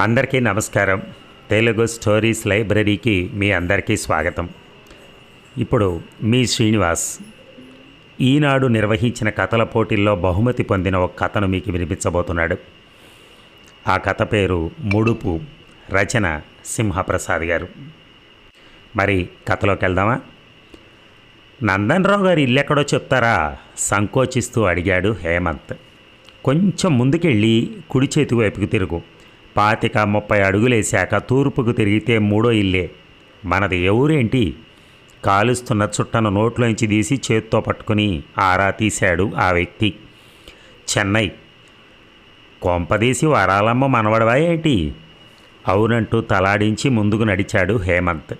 అందరికీ నమస్కారం. తెలుగు స్టోరీస్ లైబ్రరీకి మీ అందరికీ స్వాగతం. ఇప్పుడు మీ శ్రీనివాస్ ఈనాడు నిర్వహించిన కథల పోటీల్లో బహుమతి పొందిన ఒక కథను మీకు వినిపించబోతున్నాడు. ఆ కథ పేరు ముడుపు రచన సింహప్రసాద్ గారు. మరి కథలోకి వెళ్దామా? నందన్రావు గారు ఇల్లు ఎక్కడో చెప్తారా? సంకోచిస్తూ అడిగాడు హేమంత్. కొంచెం ముందుకెళ్ళి కుడి చేతి వైపుకు తిరుగు. పాతిక ముప్పై అడుగులేశాక తూర్పుకు తిరిగితే మూడో ఇల్లే. మనది ఎవరేంటి కాలుస్తున్న చుట్టను నోట్లోంచి తీసి చేత్తో పట్టుకుని ఆరా తీశాడు ఆ వ్యక్తి. చెన్నై. కొంపదీసి వరాలమ్మ మనవడవా ఏంటి? అవునంటూ తలాడించి ముందుకు నడిచాడు హేమంత్.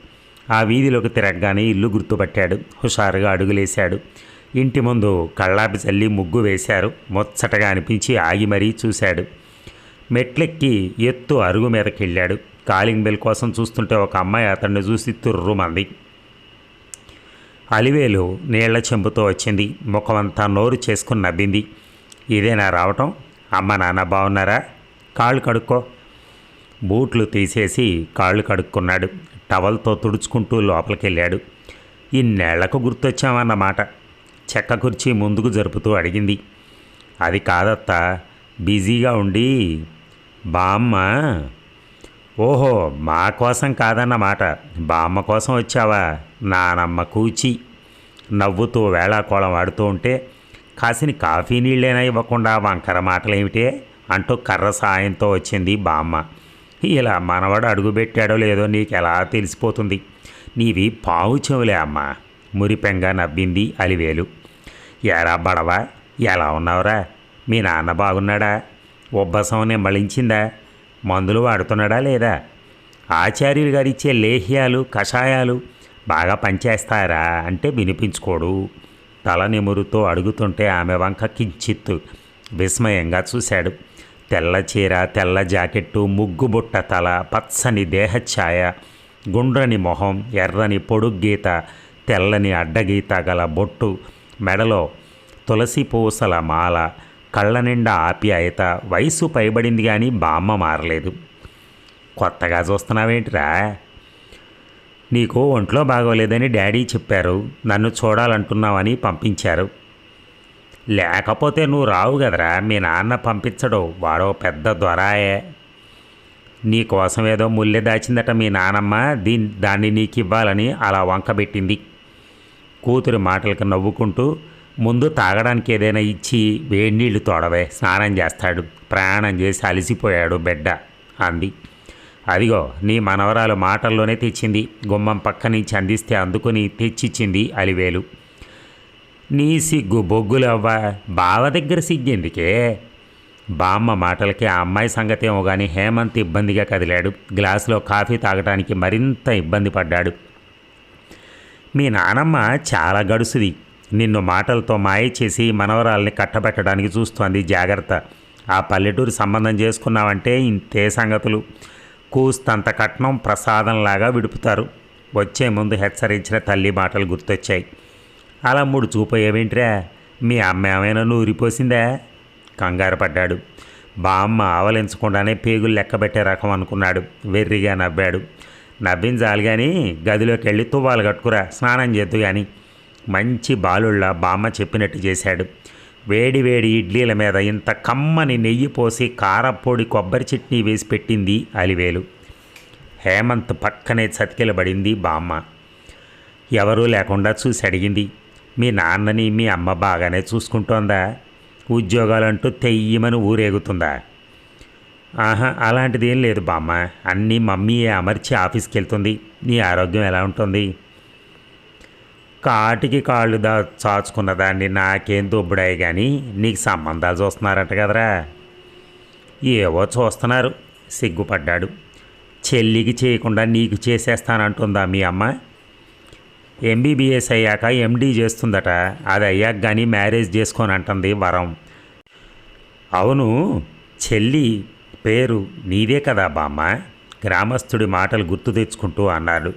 ఆ వీధిలోకి తిరగగానే ఇల్లు గుర్తుపట్టాడు. హుషారుగా అడుగులేశాడు. ఇంటి ముందు కళ్ళాపి చల్లి ముగ్గు వేశారు. ముచ్చటగా అనిపించి ఆగి మరీ చూశాడు. మెట్లెక్కి ఎత్తు అరుగు మీదకి వెళ్ళాడు కాలింగ్ బెల్ కోసం చూస్తుంటే ఒక అమ్మాయి అతన్ని చూసి తుర్రుమంది. అలివేలు నీళ్ళ చెంబుతో వచ్చింది. ముఖమంతా నోరు చేసుకుని నవ్వింది. ఇదేనా రావటం? అమ్మ నాన్న బాగున్నారా కాళ్ళు కడుక్కో. బూట్లు తీసేసి కాళ్ళు కడుక్కున్నాడు. టవల్తో తుడుచుకుంటూ లోపలికి వెళ్ళాడు ఇన్నేళ్ళకు గుర్తొచ్చామన్నమాట. చెక్క కుర్చీ ముందుకు జరుపుతూ అడిగింది. అది కాదత్తా బిజీగా ఉండి బామ్మ. ఓహో మా కోసం కాదన్నమాట. బామ్మ కోసం వచ్చావా? నానమ్మ కూచి. నవ్వుతూ వేళాకోళం ఆడుతూ ఉంటే కాసిని కాఫీ నీళ్ళేనా ఇవ్వకుండా వంకర మాటలేమిటే? అంటూ కర్ర సాయంతో వచ్చింది బామ్మ. ఇలా మనవడు అడుగుపెట్టాడో లేదో నీకు ఎలా తెలిసిపోతుంది? నీవి పావు చెవులే అమ్మ. మురిపెంగా నవ్వింది అలివేలు. ఎరా బడవా? ఎలా ఉన్నావురా? మీ నాన్న బాగున్నాడా? ఉబ్బసం నిమ్మళించిందా మందులు వాడుతున్నాడా లేదా? ఆచార్యులు గారిచ్చే లేహ్యాలు కషాయాలు బాగా పనిచేస్తారా? అంటే వినిపించుకోడు. తల నిమురుతో అడుగుతుంటే ఆమె వంక కించిత్తు విస్మయంగా చూశాడు. తెల్ల చీర తెల్ల జాకెట్టు ముగ్గుబుట్ట తల పచ్చని దేహఛాయ గుండ్రని మొహం ఎర్రని పొడుగ్గీత తెల్లని అడ్డగీత గల బొట్టు మెడలో తులసి పూసల మాల కళ్ళ నిండా ఆప్యాయత వయసు పైబడింది కానీ బామ్మ మారలేదు. కొత్తగా చూస్తున్నావేంటిరా? నీకు ఒంట్లో బాగోలేదని డాడీ చెప్పారు. నన్ను చూడాలంటున్నావని పంపించారు. లేకపోతే నువ్వు రావు కదరా మీ నాన్న పంపించడు. వాడో పెద్ద దొరాయే. నీకోసం ఏదో ముల్లె దాచిందట మీ నానమ్మ. దీని దాన్ని నీకు ఇవ్వాలని అలా వంకబెట్టింది కూతురి మాటలకు నవ్వుకుంటూ ముందు తాగడానికి ఏదైనా ఇచ్చి వేడి నీళ్ళు తోడవే స్నానం చేస్తాడు. ప్రయాణం చేసి అలసిపోయాడు బిడ్డ అంది. అదిగో నీ మనవరాలు మాటల్లోనే తెచ్చింది. గుమ్మం పక్క నుంచి అందిస్తే అందుకుని తెచ్చిచ్చింది అలివేలు. నీ సిగ్గు బొగ్గులు బావ దగ్గర సిగ్గెందుకే బామ్మ మాటలకి ఆ అమ్మాయి సంగతేమో కానీ హేమంత్ ఇబ్బందిగా కదిలాడు. గ్లాసులో కాఫీ తాగడానికి మరింత ఇబ్బంది పడ్డాడు. మీ నానమ్మ చాలా గడుసుది. నిన్ను మాటలతో మాయ చేసి మనవరాల్ని కట్టబెట్టడానికి చూస్తోంది జాగ్రత్త. ఆ పల్లెటూరు సంబంధం చేసుకున్నావంటే ఇంతే సంగతులు. కూస్తంత కట్నం ప్రసాదంలాగా విడుపుతారు. వచ్చే ముందు హెచ్చరించిన తల్లి మాటలు గుర్తొచ్చాయి. అలా మూడు చూపోయేవేంట్రా మీ అమ్మ ఏమైనా నూరిపోసిందా? కంగారు పడ్డాడు. బామ్మ ఆవలించకుండానే పేగులు లెక్కబెట్టే రకం అనుకున్నాడు. వెర్రిగా నవ్వాడు. నవ్వించాలి కానీ గదిలోకి వెళ్ళి తువ్వాలు కట్టుకురా. స్నానం చేద్దు కానీ మంచి బాలుళ్ళ బామ్మ చెప్పినట్టు చేశాడు. వేడి వేడి ఇడ్లీల మీద ఇంత కమ్మని నెయ్యి పోసి కారపొడి కొబ్బరి చట్నీ వేసి పెట్టింది అలివేలు. హేమంత్ పక్కనే చతికిలబడింది బామ్మ. ఎవరూ లేకుండా చూసి అడిగింది మీ నాన్నని మీ అమ్మ బాగానే చూసుకుంటోందా? ఉద్యోగాలంటూ తెయ్యమని ఊరేగుతుందా? ఆహా అలాంటిది ఏం లేదు బామ్మ. అన్నీ మమ్మీయే అమర్చి ఆఫీస్కి వెళ్తుంది నీ ఆరోగ్యం ఎలా ఉంటుంది? కాటికి కాళ్ళు దా చాచుకున్న దాన్ని నాకేం దుబ్బుడాయి కానీ నీకు సంబంధాలు చూస్తున్నారట కదరా. ఏవో చూస్తున్నారు. సిగ్గుపడ్డాడు. చెల్లికి చేయకుండా నీకు చేసేస్తానంటుందా మీ అమ్మ? ఎంబీబీఎస్ అయ్యాక ఎండీ చేస్తుందట. అది అయ్యాక కానీ మ్యారేజ్ చేసుకొని అంటుంది వరం. అవును చెల్లి పేరు నీదే కదా బామ్మ. గ్రామస్తుడి మాటలు గుర్తు తెచ్చుకుంటూ అన్నాడు.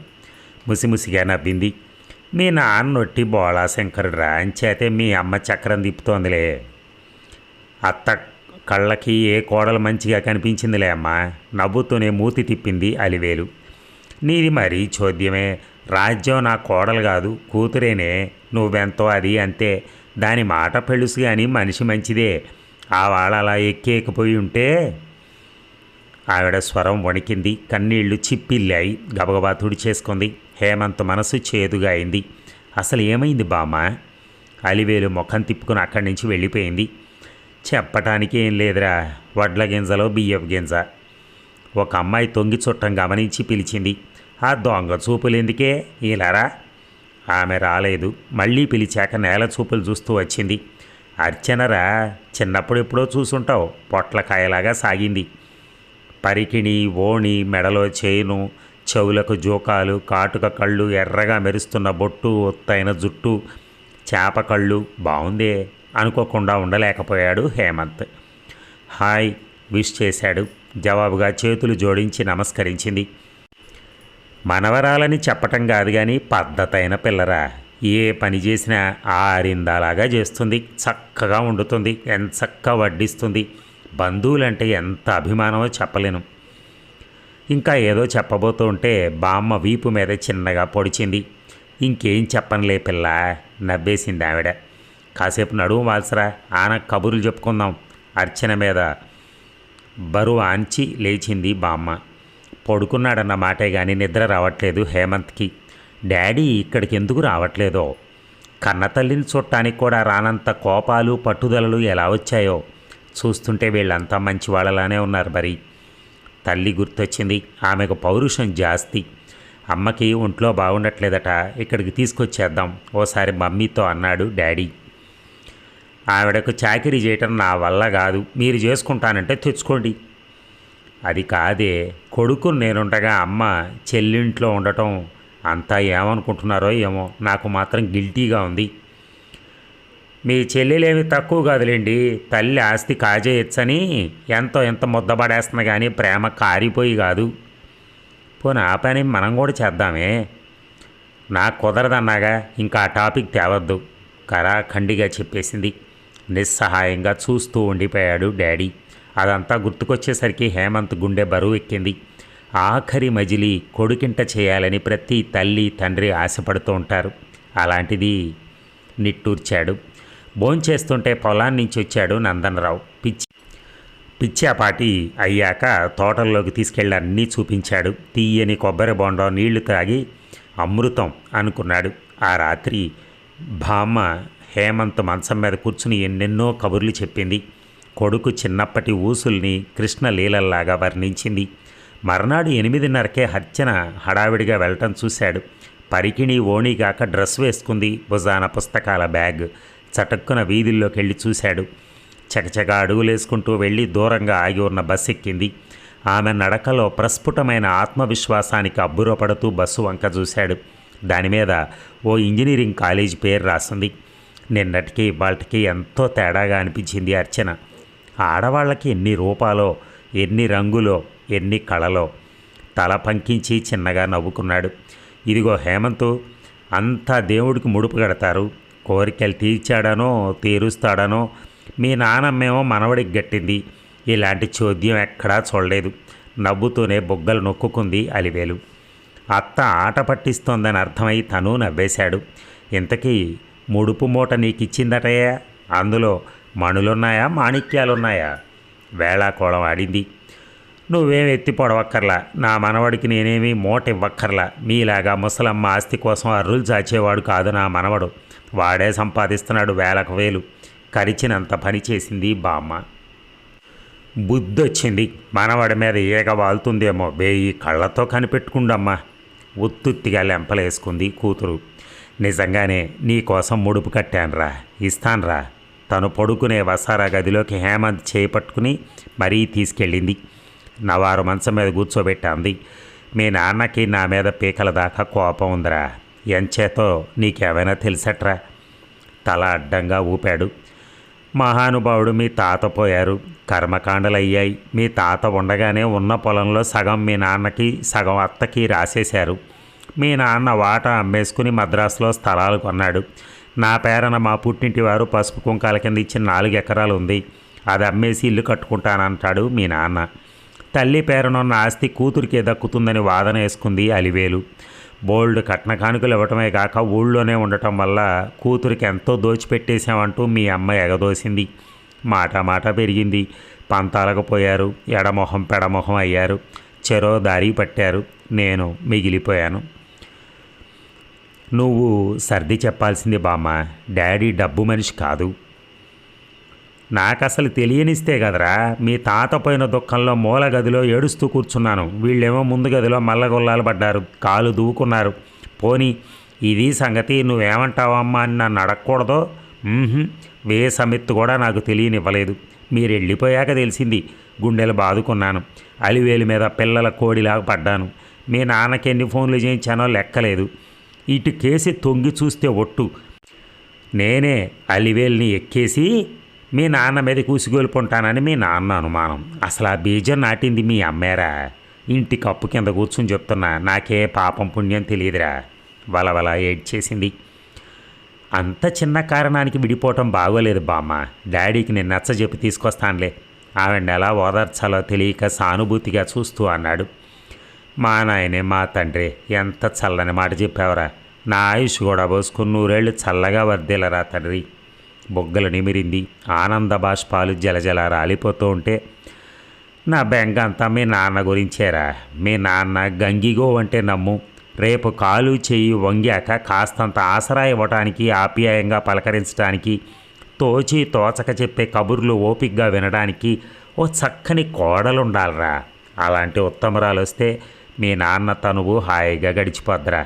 ముసిముసిగా నవ్వింది. మీ నాన్నొట్టి నొట్టి శంకరుడు అంచేతే మీ అమ్మ చక్రం తిప్పుతోందిలే. అత్త కళ్ళకి ఏ కోడలు మంచిగా కనిపించిందిలే అమ్మా. నవ్వుతూనే మూతి తిప్పింది అలివేలు. నీది మరీ చోద్యమే. రాజ్యం నా కోడలు కాదు కూతురేనే. నువ్వెంతో అది అంతే. దాని మాట పెళుసు కానీ మనిషి మంచిదే. ఆ వాళ్ళ అలా ఎక్కేకపోయి ఉంటే? ఆవిడ స్వరం వణికింది. కన్నీళ్ళు చిప్పిల్లాయి. గబగబా తుడిచేసుకుంది. హేమంత్ మనసు చేదుగా అయింది. అసలు ఏమైంది బామ్మ? అలివేలు ముఖం తిప్పుకుని అక్కడి నుంచి వెళ్ళిపోయింది. చెప్పటానికి ఏం లేదురా వడ్ల గింజలో బియ్యపు గింజ. ఒక అమ్మాయి తొంగి చుట్టం గమనించి పిలిచింది. ఆ దొంగ చూపులు ఎందుకే? ఇలారా? ఆమె రాలేదు. మళ్ళీ పిలిచాక నేల చూపులు చూస్తూ వచ్చింది. అర్చనరా చిన్నప్పుడు ఎప్పుడో చూసుంటావు పొట్లకాయలాగా సాగింది. పరికిణి ఓణి మెడలో చేను చెవులకు జోకాలు కాటుక కళ్ళు ఎర్రగా మెరుస్తున్న బొట్టు ఒత్తైన జుట్టు చేప కళ్ళు బాగుందే అనుకోకుండా ఉండలేకపోయాడు హేమంత్. హాయ్ విష్ చేశాడు. జవాబుగా చేతులు జోడించి నమస్కరించింది. మనవరాలని చెప్పటం కాదు కానీ పద్ధతైన పిల్లరా. ఏ పని చేసినా ఆరిందాలాగా చేస్తుంది. చక్కగా వండుతుంది. ఎంత చక్కగా వడ్డిస్తుంది. బంధువులంటే ఎంత అభిమానమో చెప్పలేను. ఇంకా ఏదో చెప్పబోతూ ఉంటే బామ్మ వీపు మీద చిన్నగా పొడిచింది. ఇంకేం చెప్పనులే పిల్ల నవ్వేసింది ఆవిడ. కాసేపు నడువు వాల్సరా ఆన కబుర్లు చెప్పుకుందాం. అర్చన మీద బరువు ఆంచి లేచింది బామ్మ. పడుకున్నాడన్న మాటే కానీ నిద్ర రావట్లేదు హేమంత్కి. డాడీ ఇక్కడికి ఎందుకు రావట్లేదో? కన్నతల్లిని చూడటానికి కూడా రానంత కోపాలు పట్టుదలలు ఎలా వచ్చాయో? చూస్తుంటే వీళ్ళంతా మంచి వాళ్ళలానే ఉన్నారు మరి. తల్లి గుర్తొచ్చింది. ఆమెకు పౌరుషం జాస్తి. అమ్మకి ఒంట్లో బాగుండట్లేదట ఇక్కడికి తీసుకొచ్చేద్దాం ఓసారి మమ్మీతో అన్నాడు డాడీ. ఆవిడకు చాకరీ చేయటం నా వల్ల కాదు మీరు చేసుకుంటానంటే తెచ్చుకోండి. అది కాదే కొడుకు నేనుండగా అమ్మ చెల్లింట్లో ఉండటం అంతా ఏమనుకుంటున్నారో ఏమో నాకు మాత్రం గిల్టీగా ఉంది. మీ చెల్లెలేమి తక్కువ కాదులేండి. తల్లి ఆస్తి కాజేయచ్చని ఎంతో ఎంత ముద్దబడేస్తుంది కానీ ప్రేమ కారిపోయి కాదు. పోనీ ఆ పని మనం కూడా చేద్దామే. నాకు కుదరదన్నాగా ఇంకా ఆ టాపిక్ తేవద్దు. కరాఖండిగా చెప్పేసింది. నిస్సహాయంగా చూస్తూ ఉండిపోయాడు డాడీ. అదంతా గుర్తుకొచ్చేసరికి హేమంత్ గుండె బరువు ఎక్కింది. ఆఖరి మజిలి కొడుకింట చేయాలని ప్రతి తల్లి తండ్రి ఆశపడుతూ ఉంటారు. అలాంటిది నిట్టూర్చాడు. భోంచేస్తుంటే పొలాన్ని నుంచి వచ్చాడు నందనరావు. పిచ్చి పిచ్చాపాటి అయ్యాక తోటల్లోకి తీసుకెళ్ళి అన్నీ చూపించాడు. తీయని కొబ్బరి బొండం నీళ్ళు తాగి అమృతం అనుకున్నాడు. ఆ రాత్రి బామ్మ హేమంత్ మంచం మీద కూర్చుని ఎన్నెన్నో కబుర్లు చెప్పింది. కొడుకు చిన్నప్పటి ఊసుల్ని కృష్ణ లీలల్లాగా వర్ణించింది. మర్నాడు ఎనిమిదిన్నరకే హర్చన హడావిడిగా వెళ్ళటం చూశాడు. పరికిణి ఓణిగాక డ్రెస్ వేసుకుంది. భుజాన పుస్తకాల బ్యాగ్ చటక్కున వీధుల్లోకి వెళ్ళి చూశాడు. చకచక అడుగులేసుకుంటూ వెళ్ళి దూరంగా ఆగి ఉన్న బస్ ఎక్కింది ఆమె నడకలో ప్రస్ఫుటమైన ఆత్మవిశ్వాసానికి అబ్బురపడుతూ బస్సు వంక చూశాడు. దాని మీద ఓ ఇంజనీరింగ్ కాలేజ్ పేరు రాసింది. నిన్నటికి ఇవాళకి ఎంతో తేడాగా అనిపించింది అర్చన. ఆడవాళ్ళకి ఎన్ని రూపాలో ఎన్ని రంగులో ఎన్ని కళలో. తల పంకించి చిన్నగా నవ్వుకున్నాడు. ఇదిగో హేమంతు అంతా దేవుడికి ముడుపు కడతారు. కోరికలు తీర్చాడనో తీరుస్తాడనో మీ నానమ్మేమో మనవడికి గట్టింది. ఇలాంటి చోద్యం ఎక్కడా చూడలేదు. నవ్వుతూనే బొగ్గలు నొక్కుకుంది అలివేలు. అత్త ఆట పట్టిస్తోందని అర్థమై తను నవ్వేశాడు. ఇంతకీ ముడుపు మూట నీకిచ్చిందటయ్యా అందులో మణులున్నాయా? మాణిక్యాలున్నాయా? వేళాకోళం ఆడింది. నువ్వేం ఎత్తి పొడవక్కర్లా. నా మనవడికి నేనేమి మూట ఇవ్వక్కర్లా. మీలాగా ముసలమ్మ ఆస్తి కోసం అర్రులు చాచేవాడు కాదు నా మనవడు. వాడే సంపాదిస్తున్నాడు వేలకు వేలు. కరిచినంత పని చేసింది బామ్మ. బుద్ధొచ్చింది. మనవడి మీద ఈగ వాలుతుందేమో వేయి కళ్ళతో కనిపెట్టుకుండమ్మా. ఉత్తుత్తిగా లెంపలేసుకుంది కూతురు. నిజంగానే నీకోసం ముడుపు కట్టానురా. ఇస్తాన్రా. తను పడుకునే వసారా గదిలోకి హేమంత్ చేపట్టుకుని మరీ తీసుకెళ్ళింది. నవారు మంచం మీద కూర్చోబెట్టాంది. మీ నాన్నకి నా మీద పీకల దాకా కోపం ఉందిరా. ఎంచేతో నీకేమైనా తెలుసట్రా? తల అడ్డంగా ఊపాడు. మహానుభావుడు మీ తాత పోయారు. కర్మకాండలు అయ్యాయి మీ తాత ఉండగానే ఉన్న పొలంలో సగం మీ నాన్నకి సగం అత్తకి రాసేశారు. మీ నాన్న వాటా అమ్మేసుకుని మద్రాసులో స్థలాలు కొన్నాడు. నా పేరన మా పుట్టింటి వారు పసుపు కుంకాల కింద ఇచ్చిన నాలుగు ఎకరాలు ఉంది. అది అమ్మేసి ఇల్లు కట్టుకుంటానంటాడు మీ నాన్న. తల్లి పేరనున్న ఆస్తి కూతురికే దక్కుతుందని వాదన వేసుకుంది అలివేలు. బోల్డ్ కట్న కానుకలు ఇవ్వటమే కాక ఊళ్ళోనే ఉండటం వల్ల కూతురికి ఎంతో దోచిపెట్టేశామంటూ మీ అమ్మ ఎగదోసింది. మాట మాట పెరిగింది. పంతాలకు పోయారు. ఎడమొహం పెడమొహం అయ్యారు. చెరో దారి పట్టారు. నేను మిగిలిపోయాను. నువ్వు సర్ది చెప్పాల్సింది బామ్మ. డాడీ డబ్బు మనిషి కాదు. నాకు అసలు తెలియనిస్తే కదరా మీ తాత పోయిన దుఃఖంలో మూల గదిలో ఏడుస్తూ కూర్చున్నాను. వీళ్ళేమో ముందు గదిలో మల్లగొల్లాలు పడ్డారు కాలు దూకున్నారు. పోనీ ఇది సంగతి నువ్వేమంటావమ్మా అని నన్ను అడగకూడదో? వే సమెత్తు కూడా నాకు తెలియనివ్వలేదు. మీరు వెళ్ళిపోయాక తెలిసింది. గుండెలు బాదుకున్నాను. అలివేలు మీద పిల్లల కోడిలాగా పడ్డాను. మీ నాన్నకి ఎన్ని ఫోన్లు చేయించానో లెక్కలేదు. ఇటు కేసి తొంగి చూస్తే ఒట్టు. నేనే అలివేల్ని ఎక్కేసి మీ నాన్న మీద కూసిగోలుపుంటానని మీ నాన్న అనుమానం. అసలు ఆ బీజం నాటింది మీ అమ్మేరా? ఇంటి కప్పు కింద కూర్చుని చెప్తున్నా నాకే పాపం పుణ్యం తెలియదురా వలవల ఏడ్చేసింది. అంత చిన్న కారణానికి విడిపోవటం బాగోలేదు బామ్మ. డాడీకి నేను నచ్చ చెప్పి తీసుకొస్తానులే. ఆవిడ ఎలా ఓదార్చాలో తెలియక సానుభూతిగా చూస్తూ అన్నాడు. మా నాయనే మా తండ్రి ఎంత చల్లని మాట చెప్పావురా. నా ఆయుష్ కూడా పోసుకుని నూరేళ్ళు చల్లగా వర్దేలరా తండ్రి. బొగ్గలు నిమిరింది. ఆనంద బాష్పాలు జలజల రాలిపోతూ ఉంటే నా బెంగ అంతా మీ నాన్న గురించేరా? మీ నాన్న గంగిగో అంటే నమ్ము. రేపు కాలు చెయ్యి వంగాక కాస్తంత ఆసరా ఇవ్వటానికి ఆప్యాయంగా పలకరించడానికి తోచి తోచక చెప్పే కబుర్లు ఓపిగ్గా వినడానికి ఓ చక్కని కోడలుండాలరా. అలాంటి ఉత్తమరాలు వస్తే మీ నాన్న తనువు హాయిగా గడిచిపోద్రా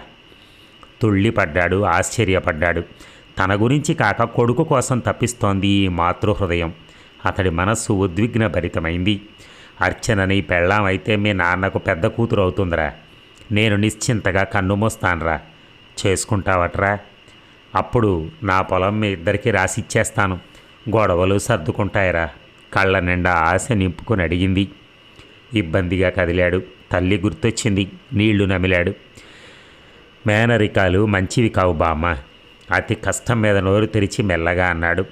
తుళ్ళిపడ్డాడు ఆశ్చర్యపడ్డాడు. తన గురించి కాక కొడుకు కోసం తప్పిస్తోంది ఈ మాతృహృదయం. అతడి మనస్సు ఉద్విగ్న భరితమైంది. అర్చనని పెళ్ళాం అయితే మీ నాన్నకు పెద్ద కూతురు అవుతుందిరా. నేను నిశ్చింతగా కన్నుమోస్తానురా చేసుకుంటావట్రా? అప్పుడు నా పొలం మీ ఇద్దరికి రాసిచ్చేస్తాను. గొడవలు సర్దుకుంటాయిరా. కళ్ళ నిండా ఆశ నింపుకొని అడిగింది. ఇబ్బందిగా కదిలాడు. తల్లి గుర్తొచ్చింది. నీళ్ళు నమిలాడు. మేనరికాలు మంచివి కావు బామ్మ. అతి కష్టం మీద నోరు తెరిచి మెల్లగా అన్నాడు.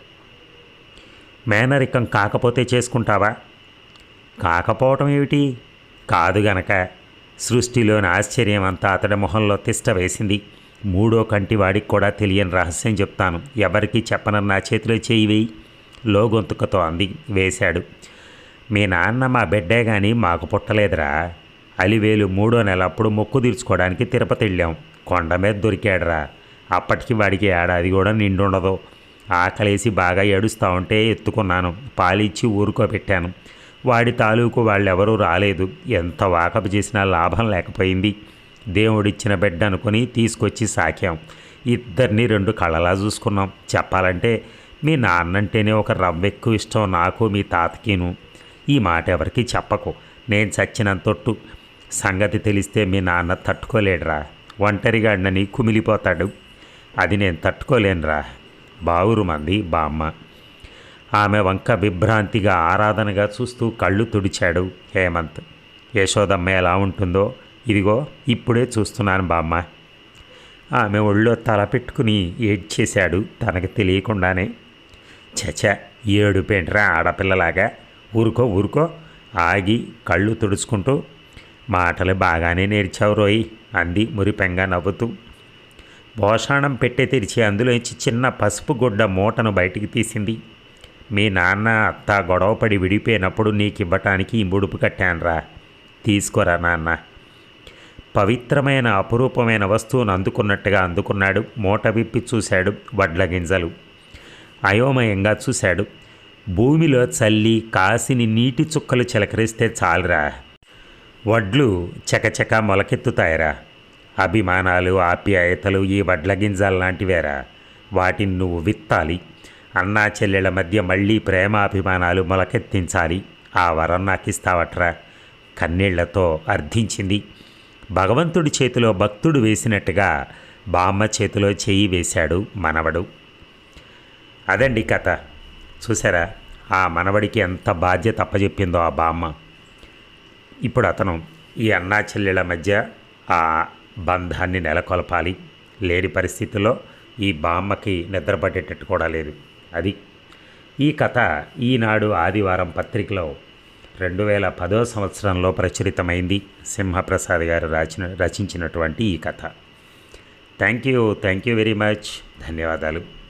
మేనరికం కాకపోతే చేసుకుంటావా? కాకపోవటం ఏమిటి? కాదు గనక సృష్టిలోని ఆశ్చర్యం అంతా అతడి మొహంలో తిష్ట వేసింది. మూడో కంటి వాడికి కూడా తెలియని రహస్యం చెప్తాను. ఎవరికీ చెప్పనని నా చేతిలో చేయి వేయి. లోగొంతుకతో అంది వేశాడు. మీ నాన్న మా బిడ్డే కానీ మాకు పుట్టలేదురా. అలివేలు మూడో నెల అప్పుడు మొక్కు తీర్చుకోవడానికి తిరుపతి వెళ్ళాం. కొండ మీద దొరికాడురా. అప్పటికి వాడికి ఏడాది కూడా నిండుండదు. ఆకలేసి బాగా ఏడుస్తూ ఉంటే ఎత్తుకున్నాను. పాలిచ్చి ఊరుకోబెట్టాను. వాడి తాలూకు వాళ్ళెవరూ రాలేదు. ఎంత వాకపు చేసినా లాభం లేకపోయింది. దేవుడిచ్చిన బిడ్డ అనుకుని తీసుకొచ్చి సాకాం ఇద్దరిని రెండు కళ్ళలా చూసుకున్నాం. చెప్పాలంటే మీ నాన్నంటేనే ఒక రవ్వ ఎక్కువ ఇష్టం నాకు మీ తాతకిను. ఈ మాట ఎవరికి చెప్పకు. నేను చచ్చినంతొట్టు సంగతి తెలిస్తే మీ నాన్న తట్టుకోలేడురా. ఒంటరిగాడినని కుమిలిపోతాడు. అది నేను తట్టుకోలేనురా. బావురు మంది బామ్మ ఆమె వంక విభ్రాంతిగా ఆరాధనగా చూస్తూ కళ్ళు తుడిచాడు హేమంత్. యశోదమ్మ ఎలా ఉంటుందో ఇదిగో ఇప్పుడే చూస్తున్నాను బామ్మ ఆమె ఒళ్ళో తల పెట్టుకుని ఏడ్చేశాడు తనకు తెలియకుండానే. చచ ఏడు పెంట్రా ఆడపిల్లలాగా. ఊరుకో ఊరుకో ఆగి కళ్ళు తుడుచుకుంటూ. మాటలు బాగానే నేర్చావు రోయ్ అంది మురిపెంగా నవ్వుతూ. భోషాణం పెట్టే తెరిచి అందులోంచి చిన్న పసుపు గుడ్డ మూటను బయటికి తీసింది. మీ నాన్న అత్త గొడవపడి విడిపోయినప్పుడు నీకు ఇవ్వటానికి ఈ ముడుపు కట్టానురా. తీసుకోరా నాన్న. పవిత్రమైన అపురూపమైన వస్తువును అందుకున్నట్టుగా అందుకున్నాడు. మూట విప్పి చూశాడు వడ్ల గింజలు అయోమయంగా చూశాడు. భూమిలో చల్లి కాసిని నీటి చుక్కలు చిలకరిస్తే చాలురా. వడ్లు చకచక మొలకెత్తుతాయిరా. అభిమానాలు ఆప్యాయతలు ఈ వడ్ల గింజలు లాంటివేరా? వాటిని నువ్వు విత్తాలి. అన్నా చెల్లెల మధ్య మళ్ళీ ప్రేమాభిమానాలు మొలకెత్తించాలి. ఆ వరం నాకు ఇస్తావట్రా కన్నీళ్ళతో అర్థించింది. భగవంతుడి చేతిలో భక్తుడు వేసినట్టుగా బామ్మ చేతిలో చేయి వేశాడు మనవడు. అదండి కథ. చూసారా ఆ మనవడికి ఎంత బాధ్యత అప్పచెప్పిందో ఆ బామ్మ. ఇప్పుడు అతను ఈ అన్నా చెల్లెల మధ్య ఆ బంధాన్ని నెలకొల్పాలి. లేని పరిస్థితుల్లో ఈ బామ్మకి నిద్రపట్టేటట్టు కూడా లేదు. అది ఈ కథ ఈనాడు ఆదివారం పత్రికలో రెండు వేల పదో సంవత్సరంలో ప్రచురితమైంది. సింహప్రసాద్ గారు రచన రచించినటువంటి ఈ కథ. Thank you thank you very much. ధన్యవాదాలు.